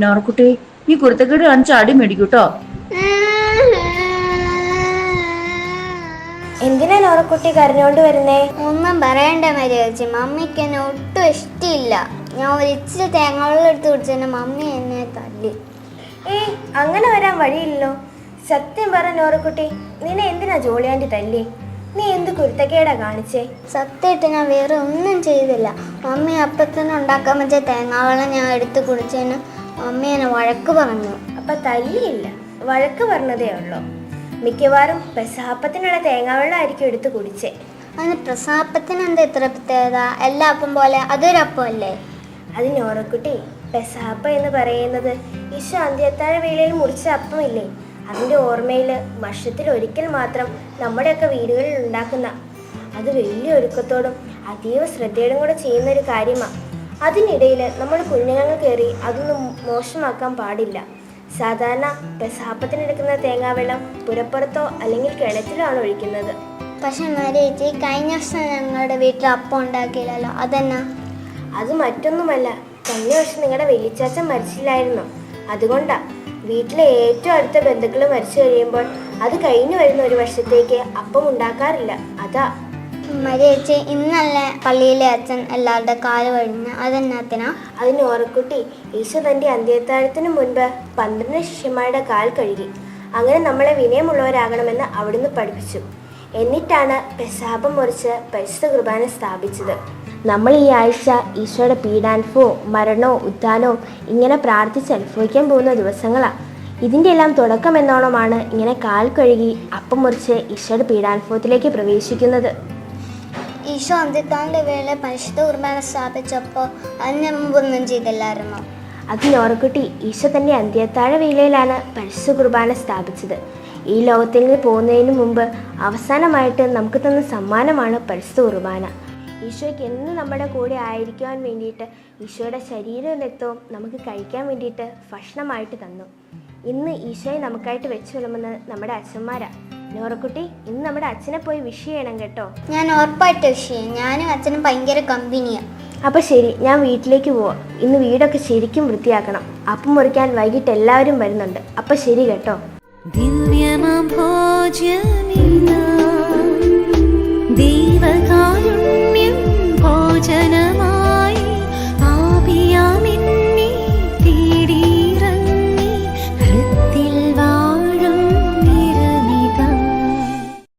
നോറക്കുട്ടി ഈ കുരുത്തക്കേട് കാണിച്ച് അടി മേടിക്കൂട്ടോ. എന്തിനാ നോറക്കുട്ടി കരഞ്ഞോണ്ട് വരുന്നേ? ഒന്നും പറയണ്ട മര്യാദ മമ്മിക്ക് എന്നെ ഒട്ടും ഇഷ്ടമില്ല ഞാൻ ഒരു ഇച്ചിരി തേങ്ങാവെള്ളം എടുത്ത് കുടിച്ചെന്നെ മമ്മി എന്നെ തല്ലി. ഏയ് അങ്ങനെ വരാൻ വഴിയില്ലല്ലോ. സത്യം പറ നോറക്കുട്ടി നിന്നെ എന്തിനാ ജോളിയാന്റെ തല്ലി? നീ എന്ത് കുരുത്തക്കേടാ കാണിച്ചേ? സത്യമായിട്ട് ഞാൻ വേറെ ഒന്നും ചെയ്തില്ല. മമ്മി അപ്പത്തന്നെ ഉണ്ടാക്കാൻ പറ്റിയ തേങ്ങാവെള്ളം ഞാൻ എടുത്ത് കുടിച്ചതിന് മമ്മി എന്നെ വഴക്ക് പറഞ്ഞു. അപ്പൊ തല്ലിയില്ല. വഴക്ക് പറഞ്ഞതേ ഉള്ളൂ. മിക്കവാറും പ്രസാപ്പത്തിനുള്ള തേങ്ങാവെള്ളം ആയിരിക്കും എടുത്ത് കുടിച്ചേ. അതിന് പ്രസാപ്പത്തിന് എന്താ ഇത്ര പ്രത്യേകത? എല്ലാ അപ്പം പോലെ അതൊരു അപ്പം അല്ലേ? അത് നോറക്കുട്ടി പെസാപ്പ എന്ന് പറയുന്നത് ഈശോ അന്ത്യത്താഴ വേളയിൽ മുറിച്ച അപ്പമില്ലേ? അതിന്റെ ഓർമ്മയിൽ വർഷത്തിൽ ഒരിക്കൽ മാത്രം നമ്മുടെയൊക്കെ വീടുകളിൽ ഉണ്ടാക്കുന്ന. അത് വലിയ ഒരുക്കത്തോടും അതീവ ശ്രദ്ധയോടും കൂടെ ചെയ്യുന്ന ഒരു കാര്യമാണ് അതിനിടയിൽ നമ്മൾ കുഞ്ഞുങ്ങൾ കയറി അതൊന്നും മോശമാക്കാൻ പാടില്ല. സാധാരണ പ്രസാപ്പത്തിനെടുക്കുന്ന തേങ്ങാവെള്ളം പുരപ്പുറത്തോ അല്ലെങ്കിൽ കിണറ്റിലോ ആണ് ഒഴിക്കുന്നത്. പക്ഷെ മരേച്ചി കഴിഞ്ഞ വർഷം ഞങ്ങളുടെ വീട്ടിൽ അപ്പം ഉണ്ടാക്കിയില്ലല്ലോ അതെന്നാ? അത് മറ്റൊന്നുമല്ല. കഴിഞ്ഞ വർഷം നിങ്ങളുടെ വെല്ലിച്ചാച്ചൻ മരിച്ചില്ലായിരുന്നു. അതുകൊണ്ടാ. വീട്ടിലെ ഏറ്റവും അടുത്ത ബന്ധുക്കൾ മരിച്ചു കഴിയുമ്പോൾ അത് കഴിഞ്ഞു വരുന്ന ഒരു വർഷത്തേക്ക് അപ്പം ഉണ്ടാക്കാറില്ല. അതാ. മര്യേച്ചി ഇന്നല്ല പള്ളിയിലെ അച്ഛൻ എല്ലാവരുടെ കാൽ കഴിഞ്ഞ് അതെന്നാത്തിനാ? അതിന് ഓർക്കുട്ടി ഈശോ തന്റെ അന്ത്യത്താഴത്തിന് മുൻപ് പന്ത്രണ്ട് ശിഷ്യന്മാരുടെ കാൽ കഴുകി. അങ്ങനെ നമ്മളെ വിനയമുള്ളവരാകണമെന്ന് അവിടുന്ന് പഠിപ്പിച്ചു. എന്നിട്ടാണ് പെസാപം മുറിച്ച് പരിശുദ്ധ കുർബാന സ്ഥാപിച്ചത്. നമ്മൾ ഈ ആഴ്ച ഈശോയുടെ പീഡാനുഭവവും മരണവും ഉദ്ധാനവും ഇങ്ങനെ പ്രാർത്ഥിച്ച് അനുഭവിക്കാൻ പോകുന്ന ദിവസങ്ങളാണ് ഇതിന്റെ എല്ലാം തുടക്കം എന്നോണമാണ് ഇങ്ങനെ കാൽ കഴുകി അപ്പം മുറിച്ച് ഈശോയുടെ പീഡാനുഭവത്തിലേക്ക് പ്രവേശിക്കുന്നത്. ഈശോ അന്ത്യത്താണ്ട് വേള പരിശുദ്ധ കുർബാന സ്ഥാപിച്ചപ്പോൾ അതിന് മുമ്പൊന്നും ചെയ്തില്ലായിരുന്നോ. അത് ഓർക്കുട്ടി ഈശോ തന്റെ അന്ത്യത്താഴ വേളയിലാണ് പരിശുദ്ധ കുർബാന സ്ഥാപിച്ചത്. ഈ ലോകത്തിൽ നിന്ന് പോകുന്നതിന് മുമ്പ് അവസാനമായിട്ട് നമുക്ക് തന്ന സമ്മാനമാണ് പരിശുദ്ധ കുർബാന. ഈശോയ്ക്ക് എന്ന് നമ്മുടെ കൂടെ ആയിരിക്കുവാൻ വേണ്ടിയിട്ട് ഈശോയുടെ ശരീരവും രക്തവും നമുക്ക് കഴിക്കാൻ വേണ്ടിയിട്ട് ഭക്ഷണമായിട്ട് തന്നു. ഇന്ന് ഈശോയെ നമുക്കായിട്ട് വെച്ചു വിളമ്പുന്നത് നമ്മുടെ അച്ഛന്മാരാ. നോറക്കുട്ടി ഇന്ന് നമ്മുടെ അച്ഛനെ പോയി വിഷ് ചെയ്യണം കേട്ടോ. ഞാൻ ഉറപ്പായിട്ട് വിഷ് ചെയ്യും. ഞാനും അച്ഛനും ഭയങ്കര കമ്പനിയാണ് അപ്പോൾ ശരി ഞാൻ വീട്ടിലേക്ക് പോവാം. ഇന്ന് വീടൊക്കെ ശരിക്കും വൃത്തിയാക്കണം. അപ്പം മുറിക്കാൻ വൈകിട്ട് എല്ലാവരും വരുന്നുണ്ട്. അപ്പോൾ ശരി കേട്ടോ. ദിവ്യമാം ഭോജ്യമിതാ